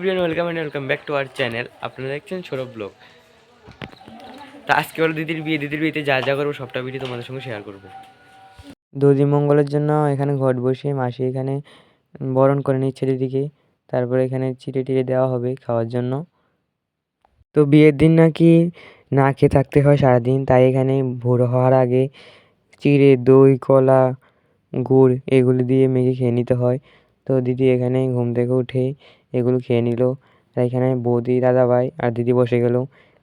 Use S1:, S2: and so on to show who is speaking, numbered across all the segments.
S1: Welcome and welcome back to our channel আপনারা দেখছেন Sourav blog. তা আজকে হলো দিদির বিয়ে। দিদির বিয়েতে যা যা করব, সবটা ভিডিও তোমাদের সঙ্গে শেয়ার করব। দধি মঙ্গলের জন্য এখানে ঘট বসিয়ে মাসি এখানে বরণ করে নিচ্ছে দিদিকে। তারপরে এখানে চিড়ে টিড়ে দেওয়া হবে খাওয়ার জন্য। তো বিয়ের দিন নাকি না খেয়ে থাকতে হয় সারাদিন, তাই এখানে ভোর হওয়ার আগে চিড়ে, দই, কলা, গুড় এগুলো দিয়ে মেখে খেয়ে নিতে হয়। তো দিদি এখানে ঘুম থেকে উঠে এগুলো খেয়ে নিল। আর এখানে বৌদি, দাদাভাই আর দিদি বসে গেল।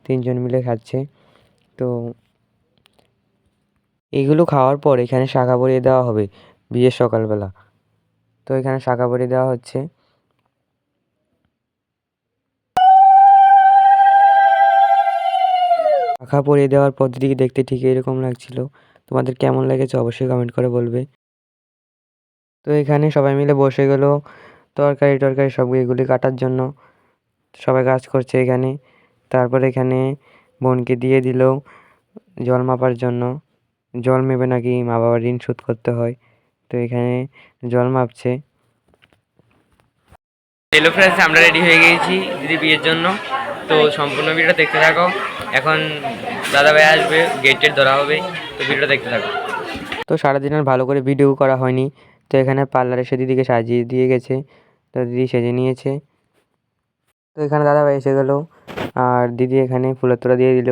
S1: তিনজন মিলে খাচ্ছে। তো এগুলো খাওয়ার পর এখানে শাখা পরিয়ে দেওয়া হবে বিয়ের সকালবেলা। তো এখানে শাখা পরিয়ে দেওয়া হচ্ছে। শাখা পরিয়ে দেওয়ার পদ্ধতি দেখতে ঠিক এরকম লাগছিল, তোমাদের কেমন লেগেছে অবশ্যই কমেন্ট করে বলবে। তো এখানে সবাই মিলে বসে গেল। তরকারি টরকারি সব এগুলি কাটার জন্য সবাই কাজ করছে এখানে। তারপর এখানে বোনকে দিয়ে দিল জল মাপার জন্য। জল মেপে নাকি মা বাবার ঋণ শোধ করতে হয়। তো এখানে জল মাপছে। হ্যালো ফ্রেন্ডস আমরা রেডি হয়ে গিয়েছি দিদি বিয়ের জন্য। তো সম্পূর্ণ ভিডিওটা দেখতে থাকো। এখন দাদা ভাই আসবে গেট টেট ধরা হবে। তো ভিডিওটা দেখতে থাকো। তো সারাদিন আর ভালো করে ভিডিও করা হয়নি। তো এখানে পার্লারে এসে দিদিকে সাজিয়ে দিয়ে গেছে। তো দিদি সেজে নিয়েছে। তো এখানে দাদাভাই এসে গেলো, আর দিদি এখানে ফুলের তোড়া দিয়ে দিল।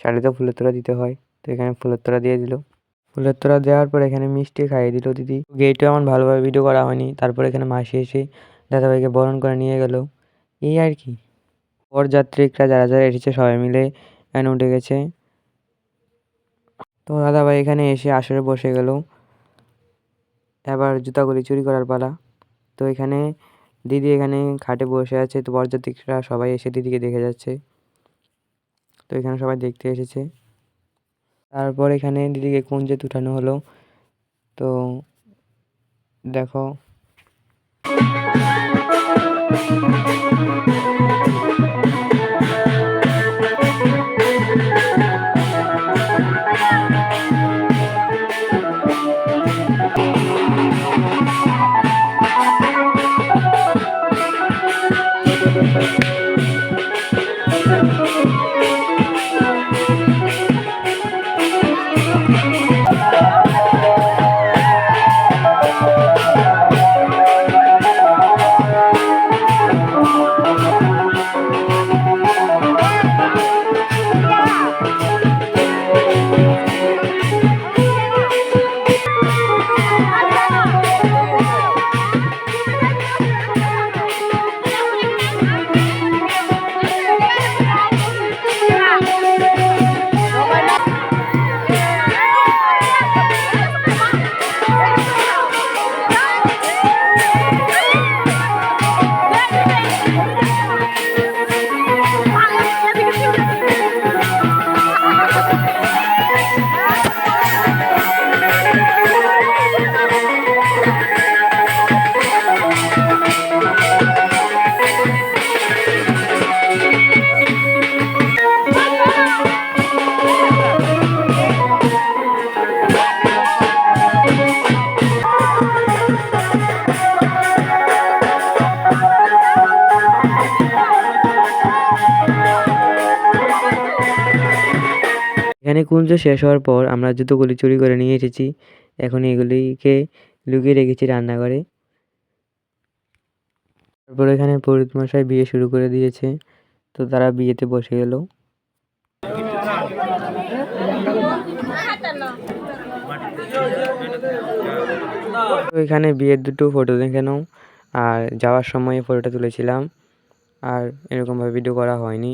S1: শাড়িতে ফুলের তোড়া দিতে হয়, তো এখানে ফুলের তোড়া দিয়ে দিল। ফুলের তোড়া দেওয়ার পর এখানে মিষ্টি খাইয়ে দিল দিদি। গেটেও আমার ভালোভাবে ভিডিও করা হয়নি, তারপর এখানে মাসি এসে দাদাভাইকে বরণ করে নিয়ে গেল। এই আর কি। বরযাত্রীরা যারা যারা এসেছে সবাই মিলে উঠে গেছে। তো দাদাভাই এখানে এসে আসরে বসে গেল। এবার জুতাগুলি চুরি করার পালা। তো এখানে দিদি এখানে খাটে বসে আছে, তো বরযাত্রীরা সবাই এসে দিদিকে দেখে যাচ্ছে। তো এখানে সবাই দেখতে এসেছে। তারপর এখানে দিদিকে কুঞ্জে উঠানো হলো। তো দেখো। thank you. এখানে কুঞ্জ শেষ হওয়ার পর আমরা জুতোগুলি চুরি করে নিয়ে এসেছি। এখন এগুলিকে লুকিয়ে রেখেছি রান্নাঘরে। তারপর এখানে পুরোহিত মশাই বিয়ে শুরু করে দিয়েছে। তো তারা বিয়েতে বসে গেল। এখানে বিয়ের দুটো ফটো দেখে নাও। আর যাওয়ার সময় ফটোটা তুলেছিলাম। আর এরকমভাবে ভিডিও করা হয়নি।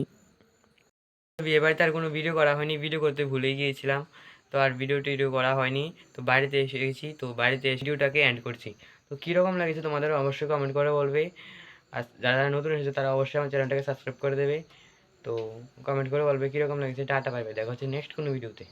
S1: বিয়ে বাড়িতে আর কোনো ভিডিও করা হয়নি ভিডিও করতে ভুলে গিয়েছিলাম। তো আর ভিডিও টিডিও করা হয়নি। তো বাড়িতে এসে গেছি, তো বাড়িতে এসে ভিডিওটাকে এন্ড করছি। তো কীরকম লাগেছে তোমাদের অবশ্যই কমেন্ট করে বলবে। আর যারা যারা নতুন এসেছে, তারা অবশ্যই আমার চ্যানেলটাকে সাবস্ক্রাইব করে দেবে। তো কমেন্ট করে বলবে কীরকম লাগছে, টাটা পাইবে দেখা হচ্ছে নেক্সট কোনো ভিডিওতে